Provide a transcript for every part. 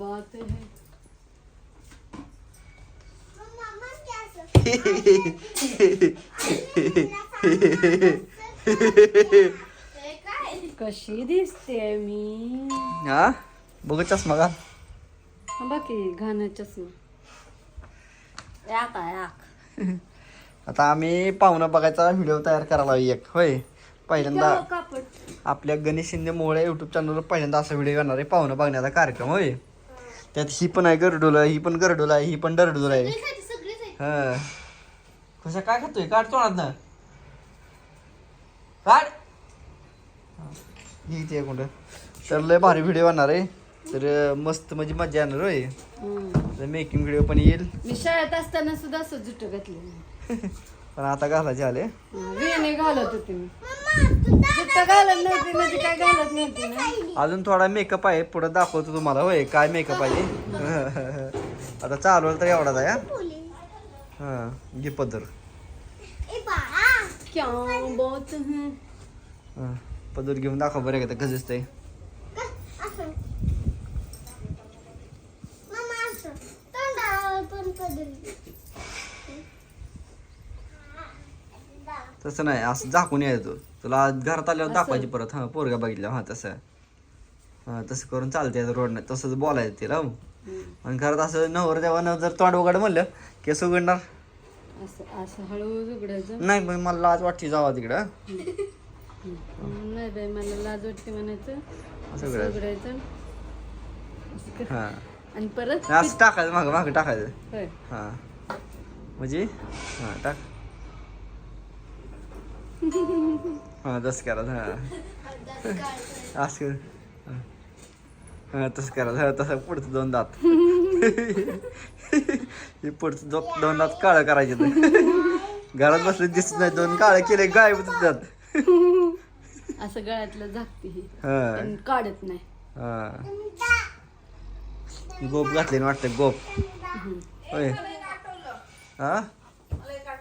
बात है। कशी दिसते मी? हा? बघ चष्मा घाल. बाकी घाण चष्मा. याक आता आम्ही पाहुणं बघायचा व्हिडिओ तयार करायला एक होय? पहिल्यांदा आपल्या गणेश शिंदे मोहळे युट्यूब चॅनलवर पहिल्यांदा असा व्हिडिओ करणार आहे पाहुणं बघण्याचा कार्यक्रम होय? त्यात ही पण आहे गरडोल ही पण गरडोल आहे ही पण डरडोल आहे. हा. कशा काय खातोय? काढ तोंडात ना. काढ. ही ते कुठं तर लय भारी व्हिडिओ बनणार आहे. तर मस्त म्हणजे मजा येणार होय. तर मेकिंग व्हिडिओ पण येईल. मी शाळेत असताना सुद्धा असं जुट घातले पण आता घालायचे आले. वेणे घालत होते मी. जुट्ट घालत नव्हती म्हणजे काय घालत नव्हती ना. अजून थोडा मेकअप आहे पुढे दाखवतो तुम्हाला होय काय मेकअप आहे आता चालवलं तर एवढाच आहे हा. हा घे पदर. क्या बात है. हा, पदर घेऊन दाखव बरं का कसं दिसतंय. तसं नाही असं झाकून यायचं. तुला घरात आल्यावर दाखवायची परत हा पोरगा बघितल्या हा तसं. हा तसं करून चालते रोड नाही तसंच बोलायचं तिला. आणि घरात असं नवर देवानं जर तोंड उघड म्हणलं केस उघडणार. नाही पण मला लाज वाटते जावा तिकडं. नाही बाई मला लाज वाटते म्हणायचं. असं उघडायचं. हा. आणि परत असं टाकायचं मागं मागं टाकायचं. हा. म्हणजे? हा टाक. तसं करायचं हा. असं कर. हा. तसं करायचं हा तसं पुढचं दोन दात. हे पुढचं दो दोन दात काळं करायचे घरात बसले दिसत नाही दोन काळे केले गायब त्यात असं गळ्यातलं झाकते ही. हा. काढत नाही. हा. गोप घातले वाटतं गोप. होय. हा?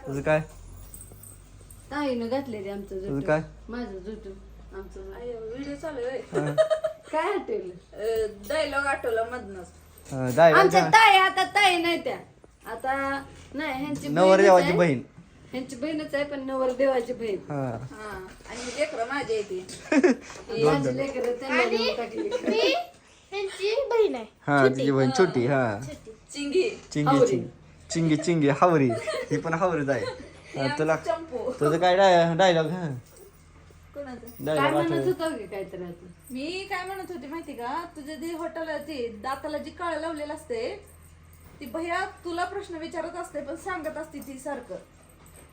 तुझं काय? ताईनं घातलेली आमचं तुझं जुटू काय? माझं जुटू आमचं जुटू. व्हिडिओ चालू आहे. हा. काय हटेल? डायलॉग आठवला मधनच हा, जाय आमच्या. ताई आता ताई नाही त्या. आता नाही ह्यांची नवर बहीणच देवाची आहे. बहीण. ह्यांची बहीणच आहे पण नवर देवाची बहीण. हा. हा आणि लेकरं माझी आहे ती. माझी लेकरं त्यांना देऊन टाकली. त्यांची बहीण आहे. हा तिची बहीण छोटी हा. चिंगी. चिंगी हावरी. चिंगी चिंगी चिंगी हावरी. ही पण हावरीच आहे. तुला चंपू. तुझं काय डायलॉग हा? कोणाचं? काय म्हणत होतो की काहीतरी आता? मी काय म्हणत होते माहिती का? तुझे जे हॉटेल ते दाताला जी काळ लावलेलं असते ती भैया तुला प्रश्न विचारत असते पण सांगत असते ती सारखं.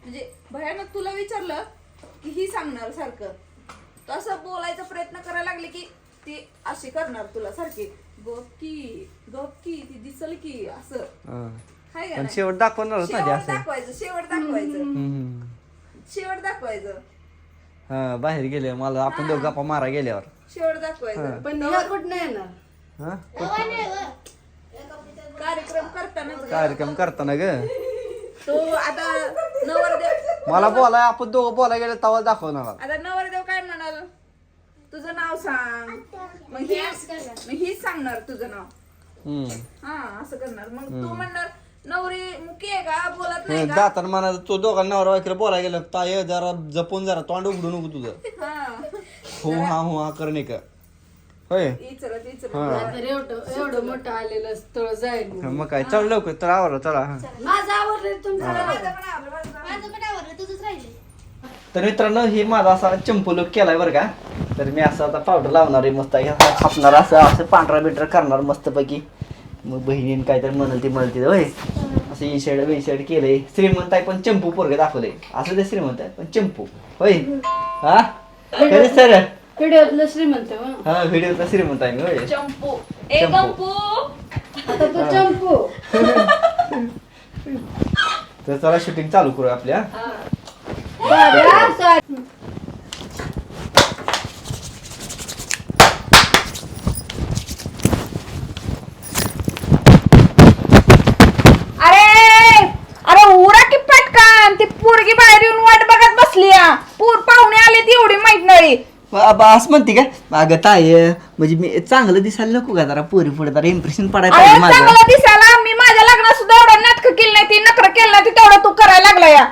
म्हणजे भयानं तुला विचारलं की ही सांगणार सारखं. तो असं बोलायचा प्रयत्न करायला लागले की ती अशी करणार तुला सारखी. गप की गप की ती दिसल की असं. हा. हाय का पण नाही? शेवट दाखवणारच ना ते शेवट असं दाखवायचं शेवट दाखवायचं. हम्म. शेवट दाखवायचं. हा बाहेर गेले मला आपण दोघं गप्पा मारा गेल्यावर. शेवट दाखवायचं. पण ह्या कुठं नाही येणार. हा? कार्यक्रम करतानाच कार्यक्रम करताना ग. तो आता नवरदेव मला बोलाय आपण दोघं बोलाय गेले तेव्हा दाखवणार. आता नवरदेव काय म्हणाल? तुझं नाव सांग. मग ही मग हीच सांगणार तुझं नाव. हम्म. हा असं करणार. मग तू म्हणणार नवरी मुकी आहे का? बोलत नाही का? जाताना म्हणा तो दोघांना नवरा बायकोला बोलायला गेलं ताय जरा जपून जरा तोंड उघडू नको तुझं. हा. हो हा हो हा करणे का? होय? इचरत इचरत. हा. तर एवढं एवढं मोठं आलेलं स्थळ जाईल. हा, मग काय? चल लवकर तर आवरा चला हा. माझं आवडलं तुमचं माझं पण आवडलं तुझंच राहिले तर मित्रांनो हे माझा असा चंपू लुक केलाय बरं का? तर मी असं आता पावडर लावणार आहे मस्त. असं खापणार असं असं पांढरा बिंढरा करणार मस्तपैकी. मग बहिणीने काहीतरी म्हणल ती म्हणल ती होय. असं इनशेड विनशेड केलंय. श्रीमंत आहे पण चंपू पोरगे दाखवले असं ते श्रीमंत आहे पण चंपू. होय. हा? सर? व्हिडिओतलं श्रीमंत हो. हा व्हिडिओचा श्रीमंत आहे मी होय. चंपू. ए चंपू. गंपू! आता तो चंपू. तर चला शूटिंग चालू करू आपल्या अरे अरे उरा की पटकन ती पोरगी बाहेर येऊन वाट बघत बसली या. पूर पाहुणे आले ती एवढी माहीत नाही वा, अब असं म्हणते का अगं ताय म्हणजे मी चांगलं दिसायला नको का जरा पोरी पुढे? जरा इम्प्रेशन पडायला अरे पाहिजे माझं. चांगला दिसायला. मी माझ्या लग्नात सुद्धा एवढं नाटक केलं नाही. ती नखर केलं नाही ती तेवढं तू करायला लागला या.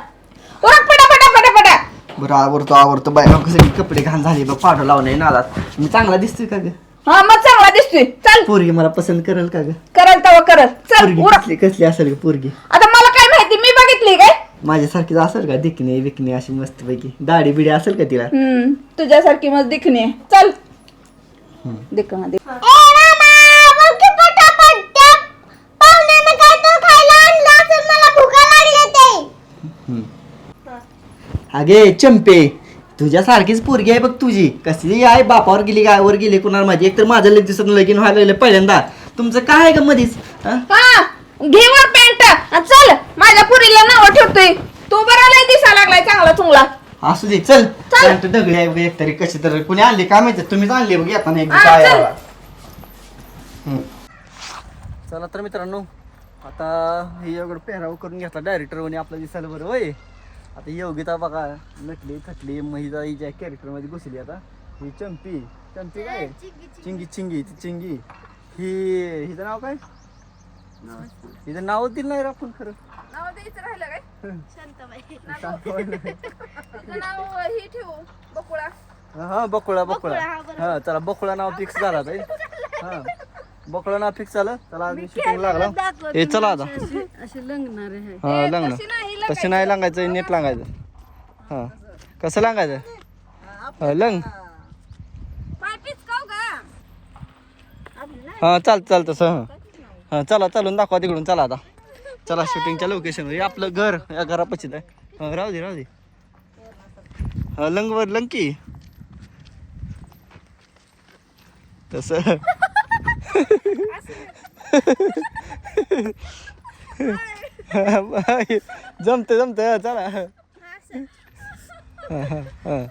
उरक पटा पटा पटा पटा बरं आवडतो आवडतो बाय सगळे कपडे घाण झाले बघ पाठव लावणे नादात मी चांगला दिसतोय का ग? हा मग चांगला दिसतोय. चल. पोरगी मला पसंत करेल का ग? करल तवा करल. चल पोरगी उरक. कसली कसली असेल ग पोरगी? आता मला काय माहिती? मी बघितली काय? माझ्यासारखीच असेल का? दिखणे विकणे अशी मस्त पैकी दाढी बिडी असेल का तिला? हम्म तुझ्यासारखी मग दिखणी आहे. चल. दिख ना दिख अगे चंपे तुझ्यासारखीच पोरगी आहे बघ तुझी. कसली आहे बापावर गेली गावावर गेली कुणाला माझी एकतर माझं लग दिवसात लगीन व्हायला लागलं पहिल्यांदा. तुमचं काय आहे का मधीच? हा? हा घे वर पॅन्ट. आणि चल. माझ्या पुरीला नाव ठेवतोय. तू बरा लय दिसा लागलाय चांगला चुंगला असू दे चल. चल. पॅन्ट दगडी आहे बघ एकतरी कशी तर. कुणी आणली? काय माहिती? तुम्हीच आणली बघ येताना एक हा, चल. चला तर मित्रांनो आता हे एवढं पेहराव करून घेतला डायरेक्टर म्हणे आपला दिसायला बरं होय. आता योगिता बघा नटली थटली महिला हिच्या कॅरेक्टरमध्ये घुसली आता. ही चंपी. चंपी काय? चिंगी चिंगी ती चिंगी. ही हिचं नाव काय? हिचं नाव दिलं नाही आपण खरं. नाव द्यायचं राहिलं काय? शांताबाई. नाव. ही ठेवू बकुळा. हा बकुळा बकुळा. हा. हा चला बकुळा नाव फिक्स झाला ताई हा बकुळा नाव फिक्स झालं. चला आधी शूटिंग लागला. हे चला आता. असे असे लंगणार आहे. हा नाही तसे नाही लागायचं नीट लागायचं. हा. कसं लागायचं? हा लंग. हा चाल चाल तसं हा चला चालून दाखवा तिकडून चला आता. चला शूटिंगच्या लोकेशन हे आपलं घर या घरापाशीच आहे हा राहू दे राहू दे. हा लंग वर लंग की तसं जमते जमते चला. हा, हा, हा.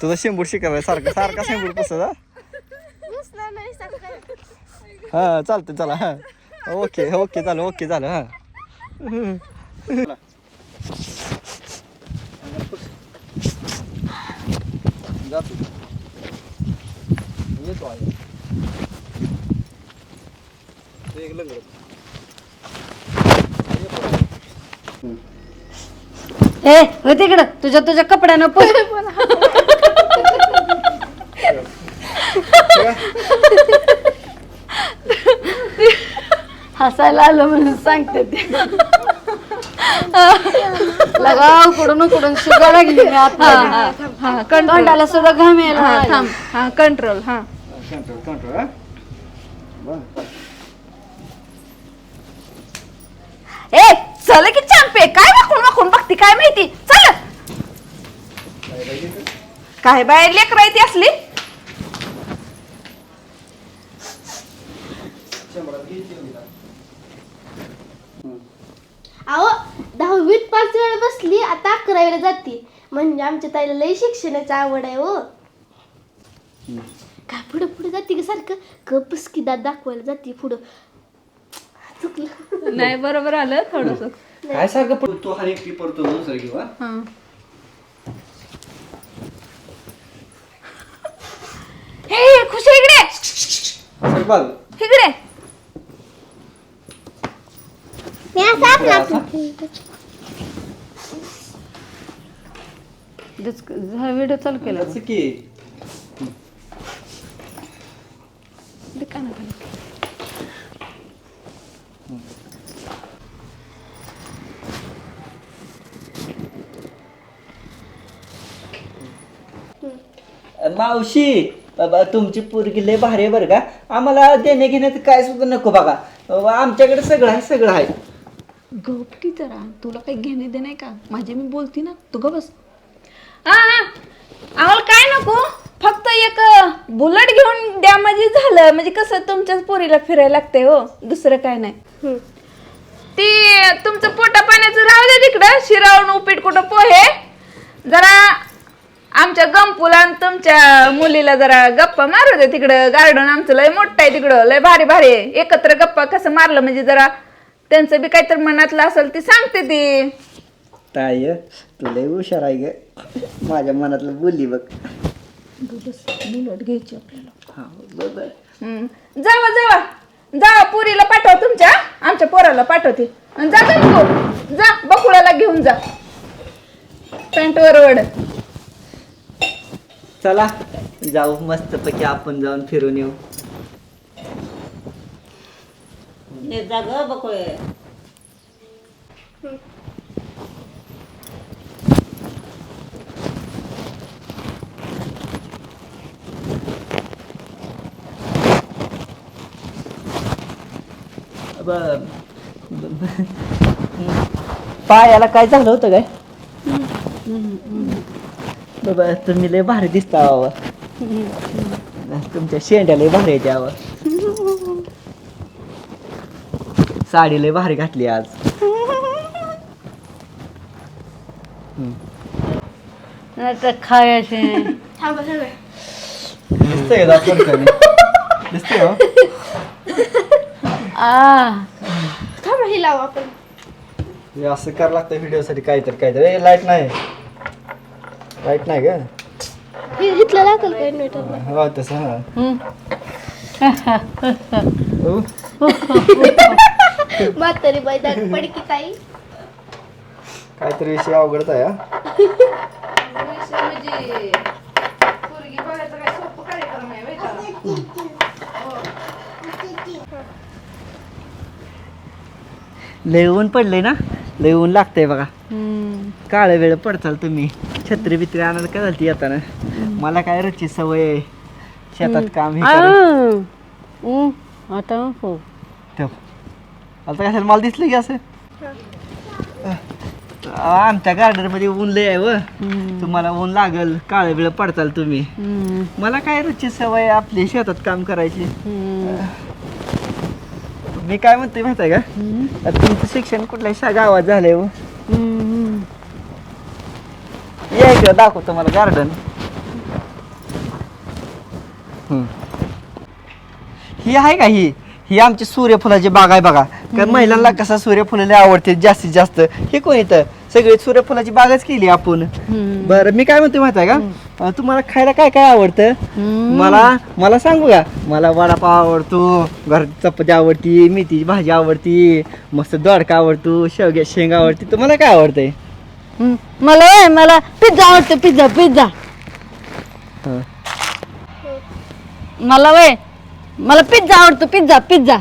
तुझा शेंबूड शिकायला सारखा सारखा शेंबूड हा सारखं. हा चालते चला. हा ओके ओके झालं ओके झालं हा जातो येतो आहे एक लंगडं. ए हो तिकडं तुझ्या तुझ्या कपड्यानं पळ हसायला आलं म्हणून सांगते ते. लगा उकडून उकडून शुगर लागली मी आता हा तोंडाला सुद्धा घाम यायला हा लागला. थांब. हा कंट्रोल हा. कंट्रोल कंट्रोल हा. बरं. ए चल की चांपे. काय वाकून वाकून बघती काय माहिती? चल. काय बाहेर लेकर ती असली? पाच वेळा बसली आता अकरावीला जाते. म्हणजे आमच्या ताईला लई शिक्षणाची आवड आहे हो. काय पुढं पुढे जाते का सारखं? कपस की दात दाखवायला जाते पुढं. चुकलं. नाही बरोबर आलं थोडस. काय सारखं पड- तू हा एकटी पडतो दुसरं घेऊ हा? हे. खुशी इकडे. सर बघ इकडे. मी असं आपला व्हिडिओ चालू केला असं की मावशी बाबा तुमची पोरगी लय भारी आहे बरं का. आम्हाला देणे घेण्यात काय सुद्धा नको बघा. बाबा, आमच्याकडे सगळं आहे सगळं आहे. गप की जरा. तुला काही घेणे दे नाही का? माझी मी बोलती ना. तू ग बस. हा हा. आम्हाला काय नको. फक्त एक बुलेट घेऊन द्या म्हणजे झालं. म्हणजे कसं तुमच्याच पोरीला फिरायला लागतंय हो. दुसरं काय नाही. ती तुमचं पोटा पाण्याचं राहू दे तिकडं. शिरावून उपीट कुठं पोहे. जरा आमच्या गंपूला आणि तुमच्या मुलीला जरा गप्पा मारू दे तिकडं. गार्डन आमचं लय मोठं आहे तिकडं. लय भारी भारी आहे. एकत्र गप्पा कसं मारलं म्हणजे जरा त्यांचं बी काहीतरी मनातलं असेल ती सांगते ती. ताय तू लय हुशार आहे ग. माझ्या मनातलं बोलली बघ. घ्यायची आपल्याला. हा बरोबर. जावा जावा. जा पुरीला पाठव तुमच्या. आमच्या पोराला पाठवते. आणि जा जा बकुळाला घेऊन जा. पॅन्ट वर वड चला जाऊ. मस्त पैकी आपण जाऊन फिरून येऊ. जा ग बकुळे. पायाला काय झालं होतं काय? बाबा तुम्ही लय भारी दिसता बाबा. तुमच्या शेंड्या लय भारी बाबा. साडी लय भारी घातली आज. आता खायचे दिसतंय का? दिसतंय हो? आ. थांबा हे लावू आपण. हे असं करावं लागतं व्हिडिओसाठी काहीतरी काहीतरी. लाइट नाही. लाइट नाही का हे इथलं लागेल का इन्व्हर्टर? हो तसं हा. हो. म्हातारी बाई दाग पडकी ताई. काहीतरी विषय अवघडच आहे हा. म्हणजे पोरगी बघायचं काय सोपं कार्यक्रम आहे माहिती लय ऊन पडलंय ना? लय ऊन लागतंय बघा. काळ वेळ पडचाल तुम्ही. छत्री बित्री आणायला काय झालती येताना मला काय रोजची सवय आहे. शेतात काम हे करायचं. आता हो. ठेव. आता कशाला मला दिसलं की असं? आमच्या गार्डनमध्ये ऊन लय आहे व. तुम्हाला ऊन लागल काळ वेळ पडचाल तुम्ही. मला काय रोजची सवय आहे आपली शेतात काम करायची? मी काय म्हणते माहिती आहे का आता तुमचं शिक्षण कुठल्या शा गावात झालंय हो. या इकडं दाखवतो मला गार्डन ही आहे का ही? ही आमची सूर्यफुलाची बाग आहे बघा. कारण महिलांना कसं सूर्यफुलाला आवडते जास्तीत जास्त. हे कोण इथं? सगळी सूर्यफुलाची बागच केली आपण. बरं मी काय म्हणतो माहिती आहे का अं, तुम्हाला खायला काय काय आवडतं? मला मला सांगू का? मला वडापाव आवडतो घरात चपाती आवडती मेथीची भाजी आवडती मस्त दोडका आवडतो शेवग्या शेंग आवडती. तुम्हाला काय आवडतंय? मला होय, मला पिझ्झा आवडतो पिझ्झा पिझ्झा. हं. मला वय मला पिझ्झा आवडतो पिझ्झा पिझ्झा.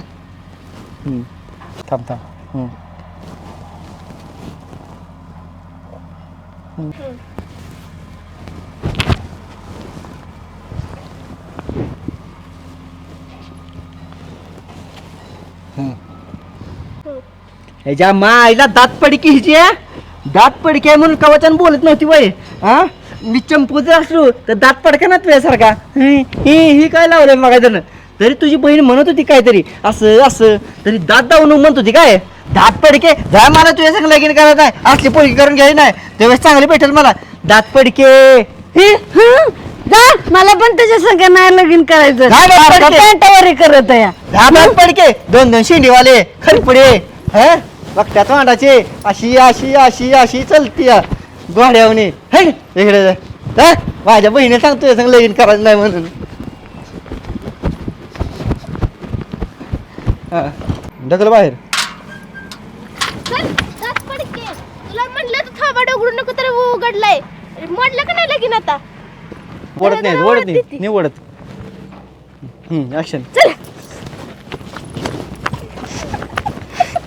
हं. थांब थांब. हं. हं. ह्याच्या माईला दात पडकी हिची? दात पडकी आहे म्हणून कवचान बोलत नव्हती वय हा? मी चंपू जर असलो तर दात पडका ना तुझ्यासारखा. ही ही ही काय लावलंय मग तरी तुझी बहीण म्हणत होती काहीतरी असं असं. तरी दात दावून म्हणत होती काय? दात पडके? जा मला तुझ्या संग लगीन करायचं आहे असली पोळी करून घ्यायची नाही. त्यावेळेस चांगली भेटेल मला. दात पडके. हे, हं? जा मला पण त्याच्या संग नाही लगीन करायचं. जा. पॅन्टावरी करत आहे. दहा दात पडके. दोन दोन शेंडीवाले खरपुडे. ह? बघत्या तोंडाचे अशी अशी अशी अशी चलती गोड्यावनी. हे? इकडे जा. माझ्या बहिणी सांगतो तुझ्या संग लगीन करायचं नाही म्हणून. हा. ढकल बाहेर. चल दात पडके. तुला म्हटलं तर थांबा डोगडू नको तर उघडलाय. म्हटलं का नाही लगीन आता? ओढत नाही ओढत नाही. नाही ओढत. हम्म ऍक्शन चल.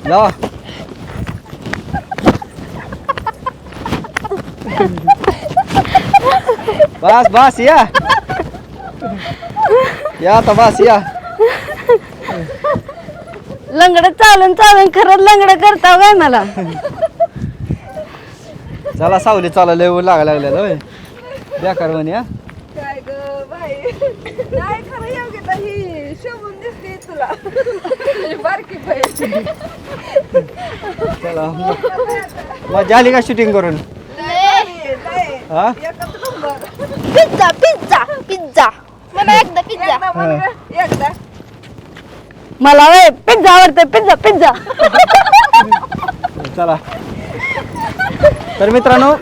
जावा बस बस या। या आता बस या। लंगड चालून चालून खरंच लंगड करता काय मला. चला सावली चाला लय ऊन लागा लागलेलं होय. बेकार म्हणे हा. काय ग बाई? नाही खरं योग्यता ही शोभून दिसते तुला. बारकी बाई. चला. मजा आली का शूटिंग करून? हा? Pizza pizza pizza. मला एकदा पिझ्झा. मला वय पिझ्झा आवडतं पिझ्झा पिझ्झा. चला. तर मित्रांनो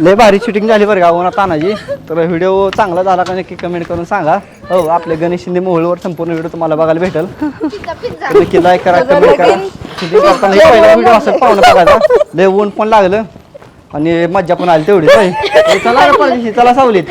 लय भारी शूटिंग झाली बरं का उन्हा तानाजी तर व्हिडिओ चांगला झाला का नक्की कमेंट करून सांगा. हो आपले गणेश शिंदे मोहळवर संपूर्ण व्हिडिओ तुम्हाला बघायला भेटेल. तर नक्की लाईक करा कमेंट करा. शूटिंग करताना हे पहिला व्हिडिओ असं पाहुणं बघायचा. लय ऊन पण लागलं. आणि मज्जा पण आली तेवढी आहे चला रे परदेशी, चला सावलीत.